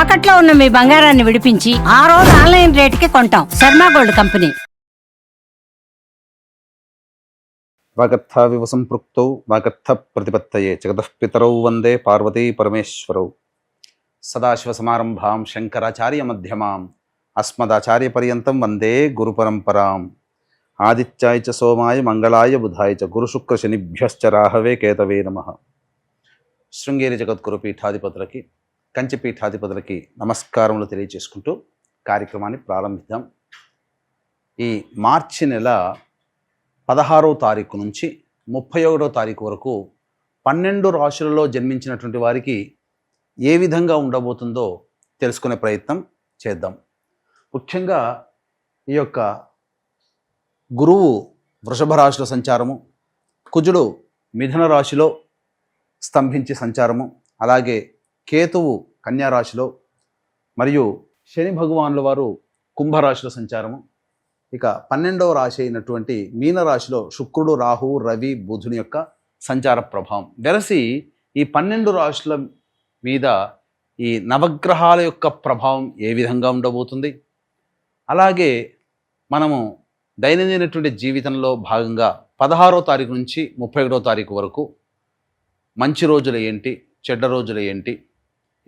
తాకట్లో ఉన్న మీ బంగారాన్ని విడిపించి ఆ రోజు ఆన్లైన్ రేటుకి కొంటాం. Sharma gold company. వాగర్థ వివ సంపృక్తౌ వాగర్థ ప్రతిపత్తయే జగతఃపితరౌ వందే పార్వతీ పరమేశ్వరౌ. సదాశివసమారంభాం శంకరాచార్య మధ్యమాం అస్మదాచార్యపర్యంతం వందే గురుపరంపరాం ఆదిత్యాయ చ సోమాయ మంగళాయ బుధాయ చ గురుశుక్రశనిభ్యశ్చ రాహవే కేతవే నమ. శృంగేరి జగద్గురు పీఠాధిపతులకి కంచిపీఠాధిపతులకి నమస్కారములు తెలియజేసుకుంటూ కార్యక్రమాన్ని ప్రారంభిద్దాం. ఈ మార్చి నెల పదహారవ తారీఖు నుంచి ముప్పై ఒకటో తారీఖు వరకు పన్నెండు రాశులలో జన్మించినటువంటి వారికి ఏ విధంగా ఉండబోతుందో తెలుసుకునే ప్రయత్నం చేద్దాం. ముఖ్యంగా ఈ యొక్క గురువు వృషభ రాశిలో సంచారము కుజుడు మిథున రాశిలో స్తంభించి సంచారము అలాగే కేతువు కన్యారాశిలో మరియు శని భగవానుల వారు కుంభరాశిలో సంచారము. ఇక పన్నెండవ రాశి అయినటువంటి మీనరాశిలో శుక్రుడు రాహువు రవి బుధుని యొక్క సంచార ప్రభావం. వెరసి ఈ పన్నెండు రాశుల మీద ఈ నవగ్రహాల యొక్క ప్రభావం ఏ విధంగా ఉండబోతుంది? అలాగే మనము దైనందినటువంటి జీవితంలో భాగంగా పదహారో తారీఖు నుంచి ముప్పై ఒకటో తారీఖు వరకు మంచి రోజులు ఏంటి? చెడ్డ రోజులు ఏంటి?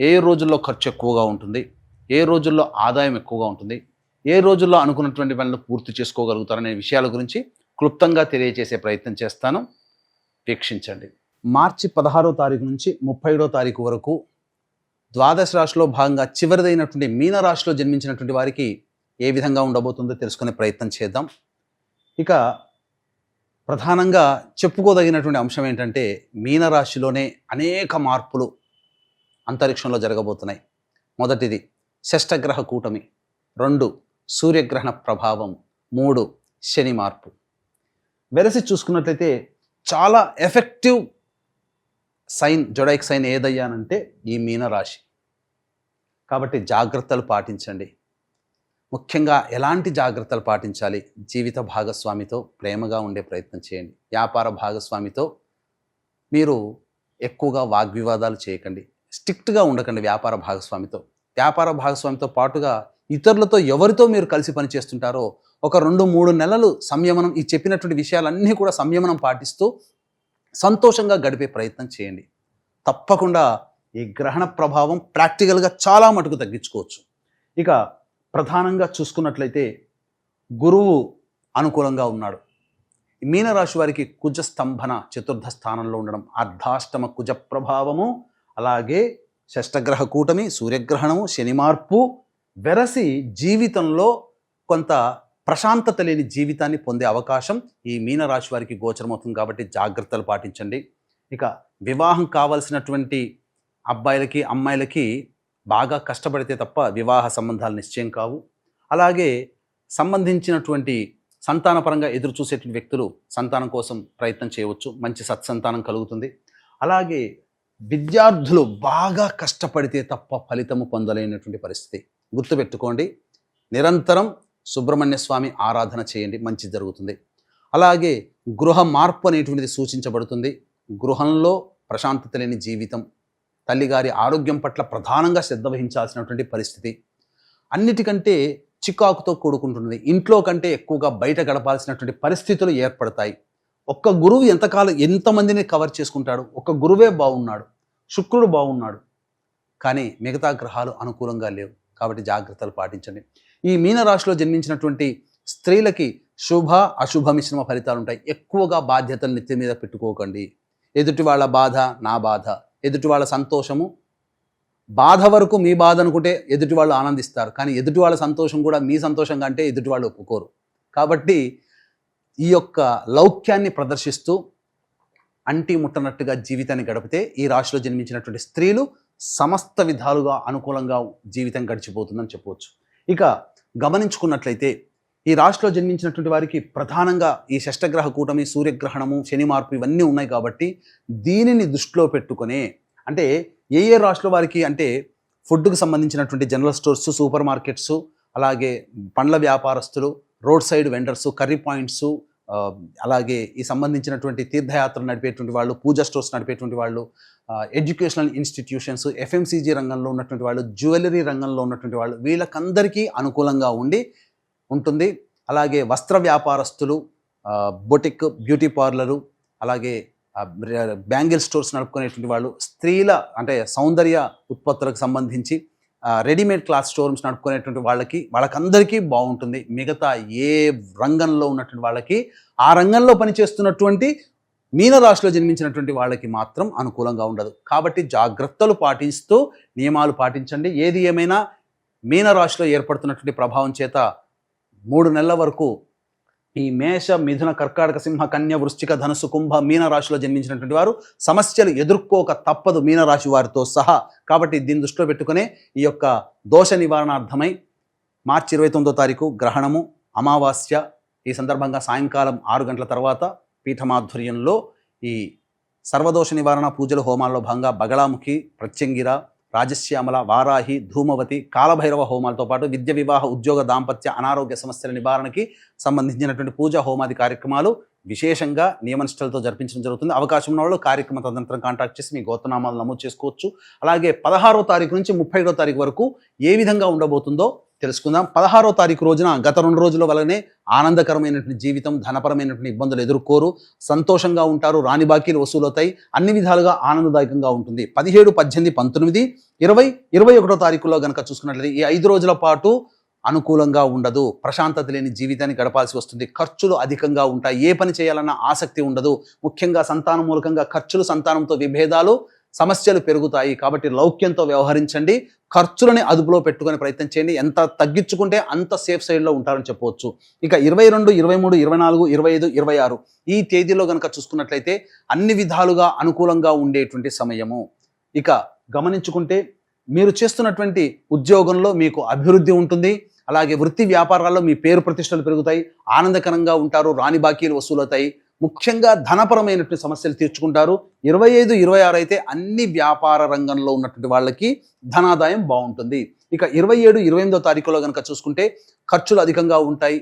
ఏ రోజుల్లో ఖర్చు ఎక్కువగా ఉంటుంది? ఏ రోజుల్లో ఆదాయం ఎక్కువగా ఉంటుంది? ఏ రోజుల్లో అనుకున్నటువంటి పనులు పూర్తి చేసుకోగలుగుతారనే విషయాల గురించి క్లుప్తంగా తెలియజేసే ప్రయత్నం చేస్తాను. వీక్షించండి. మార్చి పదహారో తారీఖు నుంచి ముప్పై ఏడో తారీఖు వరకు ద్వాదశ రాశిలో భాగంగా చివరిదైనటువంటి మీనరాశిలో జన్మించినటువంటి వారికి ఏ విధంగా ఉండబోతుందో తెలుసుకునే ప్రయత్నం చేద్దాం. ఇక ప్రధానంగా చెప్పుకోదగినటువంటి అంశం ఏంటంటే మీనరాశిలోనే అనేక మార్పులు అంతరిక్షంలో జరగబోతున్నాయి. మొదటిది షష్టగ్రహ కూటమి. రెండు సూర్యగ్రహణ ప్రభావం. మూడు శని మార్పు. వెరసి చూసుకున్నట్లయితే చాలా ఎఫెక్టివ్ సైన్ జొడైక్ సైన్ ఏదయ్యానంటే ఈ మీన రాశి కాబట్టి జాగ్రత్తలు పాటించండి. ముఖ్యంగా ఎలాంటి జాగ్రత్తలు పాటించాలి? జీవిత భాగస్వామితో ప్రేమగా ఉండే ప్రయత్నం చేయండి. వ్యాపార భాగస్వామితో మీరు ఎక్కువగా వాగ్వివాదాలు చేయకండి. స్ట్రిక్ట్గా ఉండకండి వ్యాపార భాగస్వామితో. వ్యాపార భాగస్వామితో పాటుగా ఇతరులతో ఎవరితో మీరు కలిసి పనిచేస్తుంటారో ఒక రెండు మూడు నెలలు సంయమనం ఈ చెప్పినటువంటి విషయాలన్నీ కూడా సంయమనం పాటిస్తూ సంతోషంగా గడిపే ప్రయత్నం చేయండి. తప్పకుండా ఈ గ్రహణ ప్రభావం ప్రాక్టికల్గా చాలా మటుకు తగ్గించుకోవచ్చు. ఇక ప్రధానంగా చూసుకున్నట్లయితే గురువు అనుకూలంగా ఉన్నాడు. మీనరాశి వారికి కుజ స్తంభన చతుర్థ స్థానంలో ఉండడం అర్ధాష్టమ కుజ ప్రభావము అలాగే షష్టగ్రహ కూటమి సూర్యగ్రహణము శని మార్పు వెరసి జీవితంలో కొంత ప్రశాంతత లేని జీవితాన్ని పొందే అవకాశం ఈ మీనరాశి వారికి గోచరమవుతుంది కాబట్టి జాగ్రత్తలు పాటించండి. ఇక వివాహం కావలసినటువంటి అబ్బాయిలకి అమ్మాయిలకి బాగా కష్టపడితే తప్ప వివాహ సంబంధాలు నిశ్చయం కావు. అలాగే సంబంధించినటువంటి సంతానపరంగా ఎదురు చూసేటువంటి వ్యక్తులు సంతానం కోసం ప్రయత్నం చేయవచ్చు. మంచి సత్సంతానం కలుగుతుంది. అలాగే విద్యార్థులు బాగా కష్టపడితే తప్ప ఫలితము పొందలేనటువంటి పరిస్థితి. గుర్తుపెట్టుకోండి నిరంతరం సుబ్రహ్మణ్య స్వామి ఆరాధన చేయండి మంచి జరుగుతుంది. అలాగే గృహ మార్పు అనేటువంటిది సూచించబడుతుంది. గృహంలో ప్రశాంతత లేని జీవితం తల్లిగారి ఆరోగ్యం పట్ల ప్రధానంగా శ్రద్ధ వహించాల్సినటువంటి పరిస్థితి. అన్నిటికంటే చికాకుతో కూడుకుంటున్నది ఇంట్లో కంటే ఎక్కువగా బయట గడపాల్సినటువంటి పరిస్థితులు ఏర్పడతాయి. ఒక్క గురువు ఎంతకాలం ఎంతమందిని కవర్ చేసుకుంటాడు? ఒక్క గురువే బాగున్నాడు. శుక్రుడు బాగున్నాడు. కానీ మిగతా గ్రహాలు అనుకూలంగా లేవు. కాబట్టి జాగ్రత్తలు పాటించండి. ఈ మీనరాశిలో జన్మించినటువంటి స్త్రీలకి శుభ అశుభ మిశ్రమ ఫలితాలు ఉంటాయి. ఎక్కువగా బాధ్యతలు నెత్తి మీద పెట్టుకోకండి. ఎదుటి వాళ్ళ బాధ నా బాధ. ఎదుటి వాళ్ళ సంతోషము బాధ వరకు మీ బాధ అనుకుంటే ఎదుటి వాళ్ళు ఆనందిస్తారు. కానీ ఎదుటి వాళ్ళ సంతోషం కూడా మీ సంతోషంగా అంటే ఎదుటి వాళ్ళు ఒప్పుకోరు. కాబట్టి ఈ యొక్క లౌక్యాన్ని ప్రదర్శిస్తూ అంటి ముట్టనట్టుగా జీవితాన్ని గడిపితే ఈ రాశిలో జన్మించినటువంటి స్త్రీలు సమస్త విధాలుగా అనుకూలంగా జీవితం గడిచిపోతుందని చెప్పవచ్చు. ఇక గమనించుకున్నట్లయితే ఈ రాశిలో జన్మించినటువంటి వారికి ప్రధానంగా ఈ షష్టగ్రహ కూటమి సూర్యగ్రహణము శని మార్పు ఇవన్నీ ఉన్నాయి కాబట్టి దీనిని దృష్టిలో పెట్టుకునే అంటే ఏ ఏ రాశిలో వారికి అంటే ఫుడ్కు సంబంధించినటువంటి జనరల్ స్టోర్స్ సూపర్ మార్కెట్స్ అలాగే పండ్ల వ్యాపారస్తులు road side vendors curry points అలాగే ఈ సంబంధించినటువంటి తీర్థయాత్రలు నడిపేటువంటి వాళ్ళు పూజా స్టోర్స్ నడిపేటువంటి వాళ్ళు ఎడ్యుకేషనల్ ఇన్స్టిట్యూషన్స్ ఎఫ్ఎంసీజీ రంగంలో ఉన్నటువంటి వాళ్ళు జ్యువెలరీ రంగంలో ఉన్నటువంటి వాళ్ళు వీళ్ళకందరికీ అనుకూలంగా ఉండి ఉంటుంది. అలాగే వస్త్ర వ్యాపారస్తులు బొటిక్ బ్యూటీ పార్లరు అలాగే బ్యాంగిల్ స్టోర్స్ నడుపుకునేటువంటి వాళ్ళు స్త్రీల అంటే సౌందర్య ఉత్పత్తులకు సంబంధించి రెడీమేడ్ క్లాత్ స్టోర్స్ నడుపుకునేటువంటి వాళ్ళకి వాళ్ళకందరికీ బాగుంటుంది. మిగతా ఏ రంగంలో ఉన్నటువంటి వాళ్ళకి ఆ రంగంలో పనిచేస్తున్నటువంటి మీనరాశిలో జన్మించినటువంటి వాళ్ళకి మాత్రం అనుకూలంగా ఉండదు. కాబట్టి జాగ్రత్తలు పాటిస్తూ నియమాలు పాటించండి. ఏది ఏమైనా మీనరాశిలో ఏర్పడుతున్నటువంటి ప్రభావం చేత మూడు నెలల వరకు ఈ మేష మిథున కర్కాటక సింహ కన్య వృశ్చిక ధనుసు కుంభ మీనరాశిలో జన్మించినటువంటి వారు సమస్యలు ఎదుర్కోక తప్పదు మీనరాశి వారితో సహా. కాబట్టి దీన్ని దృష్టిలో పెట్టుకునే ఈ యొక్క దోష నివారణార్థమై మార్చి ఇరవై తొమ్మిదో తారీఖు గ్రహణము అమావాస్య ఈ సందర్భంగా సాయంకాలం ఆరు గంటల తర్వాత పీఠమాధుర్యంలో ఈ సర్వదోష నివారణ పూజల హోమాల్లో భాగంగా బగళాముఖి ప్రత్యంగిర రాజశ్యామల వారాహి ధూమవతి కాలభైరవ హోమాలతో పాటు విద్య వివాహ ఉద్యోగ దాంపత్య అనారోగ్య సమస్యల నివారణకి సంబంధించినటువంటి పూజా హోమాది కార్యక్రమాలు విశేషంగా నియమనిష్టలతో జరిపించడం జరుగుతుంది. అవకాశం ఉన్న వాళ్ళు కార్యక్రమ తదనంతరం కాంటాక్ట్ చేసి మీ గోత్రనామాలు నమోదు చేసుకోవచ్చు. అలాగే పదహారో తారీఖు నుంచి ముప్పై తారీఖు వరకు ఏ విధంగా ఉండబోతుందో తెలుసుకుందాం. పదహారో తారీఖు రోజున గత రెండు రోజుల వల్లనే ఆనందకరమైనటువంటి జీవితం ధనపరమైనటువంటి ఇబ్బందులు ఎదుర్కోరు. సంతోషంగా ఉంటారు రాని బాకీలు వసూలవుతాయి. అన్ని విధాలుగా ఆనందదాయకంగా ఉంటుంది. పదిహేడు పద్దెనిమిది పంతొమ్మిది ఇరవై ఇరవై ఒకటో తారీఖులో కనుక చూసుకున్నట్లయితే ఈ ఐదు రోజుల పాటు అనుకూలంగా ఉండదు. ప్రశాంతత లేని జీవితాన్ని గడపాల్సి వస్తుంది. ఖర్చులు అధికంగా ఉంటాయి. ఏ పని చేయాలన్న ఆసక్తి ఉండదు. ముఖ్యంగా సంతానం మూలకంగా ఖర్చులు సంతానంతో విభేదాలు సమస్యలు పెరుగుతాయి కాబట్టి లౌక్యంతో వ్యవహరించండి. ఖర్చులని అదుపులో పెట్టుకునే ప్రయత్నం చేయండి. ఎంత తగ్గించుకుంటే అంత సేఫ్ సైడ్లో ఉంటారని చెప్పవచ్చు. ఇక ఇరవై రెండు ఇరవై మూడు ఇరవై నాలుగు ఇరవై ఐదు ఇరవై ఆరు ఈ తేదీలో కనుక చూసుకున్నట్లయితే అన్ని విధాలుగా అనుకూలంగా ఉండేటువంటి సమయము. ఇక గమనించుకుంటే మీరు చేస్తున్నటువంటి ఉద్యోగంలో మీకు అభివృద్ధి ఉంటుంది. అలాగే వృత్తి వ్యాపారాల్లో మీ పేరు ప్రతిష్టలు పెరుగుతాయి. ఆనందకరంగా ఉంటారు. రాని బాకీలు వసూలవుతాయి. ముఖ్యంగా ధనపరమైనటువంటి సమస్యలు తీర్చుకుంటారు. ఇరవై ఐదు ఇరవై ఆరు అయితే అన్ని వ్యాపార రంగంలో ఉన్నటువంటి వాళ్ళకి ధనాదాయం బాగుంటుంది. ఇక ఇరవై ఏడు ఇరవై ఎనిమిదో తారీఖులో కనుక చూసుకుంటే ఖర్చులు అధికంగా ఉంటాయి.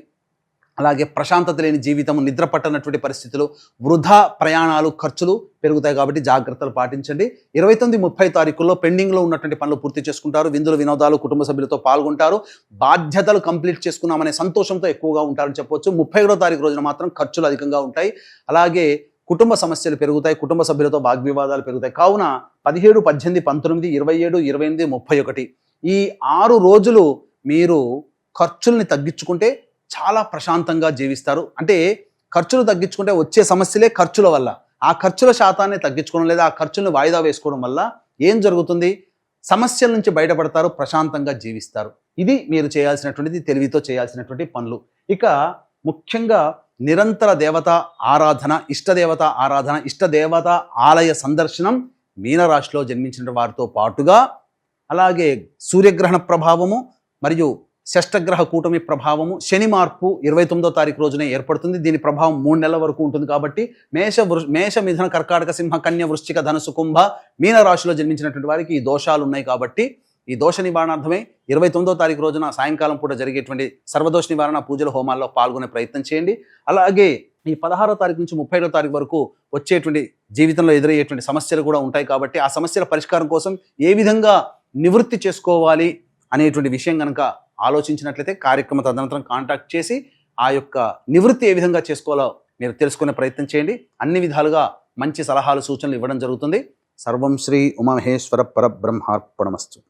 అలాగే ప్రశాంతత లేని జీవితం నిద్ర పట్టనటువంటి పరిస్థితులు వృధా ప్రయాణాలు ఖర్చులు పెరుగుతాయి కాబట్టి జాగ్రత్తలు పాటించండి. ఇరవై తొమ్మిది ముప్పై తారీఖుల్లో పెండింగ్లో ఉన్నటువంటి పనులు పూర్తి చేసుకుంటారు. విందులు వినోదాలు కుటుంబ సభ్యులతో పాల్గొంటారు. బాధ్యతలు కంప్లీట్ చేసుకున్నామనే సంతోషంతో ఎక్కువగా ఉంటారని చెప్పొచ్చు. ముప్పై ఒకటో తారీఖు రోజున మాత్రం ఖర్చులు అధికంగా ఉంటాయి. అలాగే కుటుంబ సమస్యలు పెరుగుతాయి కుటుంబ సభ్యులతో వాగ్వివాదాలు పెరుగుతాయి. కావున పదిహేడు పద్దెనిమిది పంతొమ్మిది ఇరవై ఏడు ఇరవై ఎనిమిది ముప్పై ఒకటి ఈ ఆరు రోజులు మీరు ఖర్చుల్ని తగ్గించుకుంటే చాలా ప్రశాంతంగా జీవిస్తారు. అంటే ఖర్చులు తగ్గించుకుంటే వచ్చే సమస్యలే ఖర్చుల వల్ల. ఆ ఖర్చుల శాతాన్ని తగ్గించుకోవడం లేదా ఆ ఖర్చులను వాయిదా వేసుకోవడం వల్ల ఏం జరుగుతుంది? సమస్యల నుంచి బయటపడతారు ప్రశాంతంగా జీవిస్తారు. ఇది మీరు చేయాల్సినటువంటిది తెలివితో చేయాల్సినటువంటి పనులు. ఇక ముఖ్యంగా నిరంతర దేవత ఆరాధన ఇష్టదేవత ఆరాధన ఇష్టదేవత ఆలయ సందర్శనం మీనరాశిలో జన్మించిన వారితో పాటుగా అలాగే సూర్యగ్రహణ ప్రభావము మరియు షష్టగ్రహ కూటమి ప్రభావము శని మార్పు ఇరవై తొమ్మిదో తారీఖు రోజునే ఏర్పడుతుంది. దీని ప్రభావం మూడు నెలల వరకు ఉంటుంది కాబట్టి మేష వృ మేష మిథున కర్కాటక సింహ కన్య వృశ్చిక ధనుసు కుంభ మీన రాశిలో జన్మించినటువంటి వారికి ఈ దోషాలు ఉన్నాయి కాబట్టి ఈ దోష నివారణార్థమే ఇరవై తొమ్మిదో తారీఖు రోజున సాయంకాలం పూట జరిగేటువంటి సర్వదోష నివారణ పూజల హోమాల్లో పాల్గొనే ప్రయత్నం చేయండి. అలాగే ఈ పదహారో తారీఖు నుంచి ముప్పైలో తారీఖు వరకు వచ్చేటువంటి జీవితంలో ఎదురయ్యేటువంటి సమస్యలు కూడా ఉంటాయి కాబట్టి ఆ సమస్యల పరిష్కారం కోసం ఏ విధంగా నివృత్తి చేసుకోవాలి అనేటువంటి విషయం కనుక ఆలోచించినట్లయితే కార్యక్రమ తదనంతరం కాంటాక్ట్ చేసి ఆ యొక్క నివృత్తి ఏ విధంగా చేసుకోవాలో మీరు తెలుసుకునే ప్రయత్నం చేయండి. అన్ని విధాలుగా మంచి సలహాలు సూచనలు ఇవ్వడం జరుగుతుంది. సర్వం శ్రీ ఉమామహేశ్వర పరబ్రహ్మార్పణమస్తు.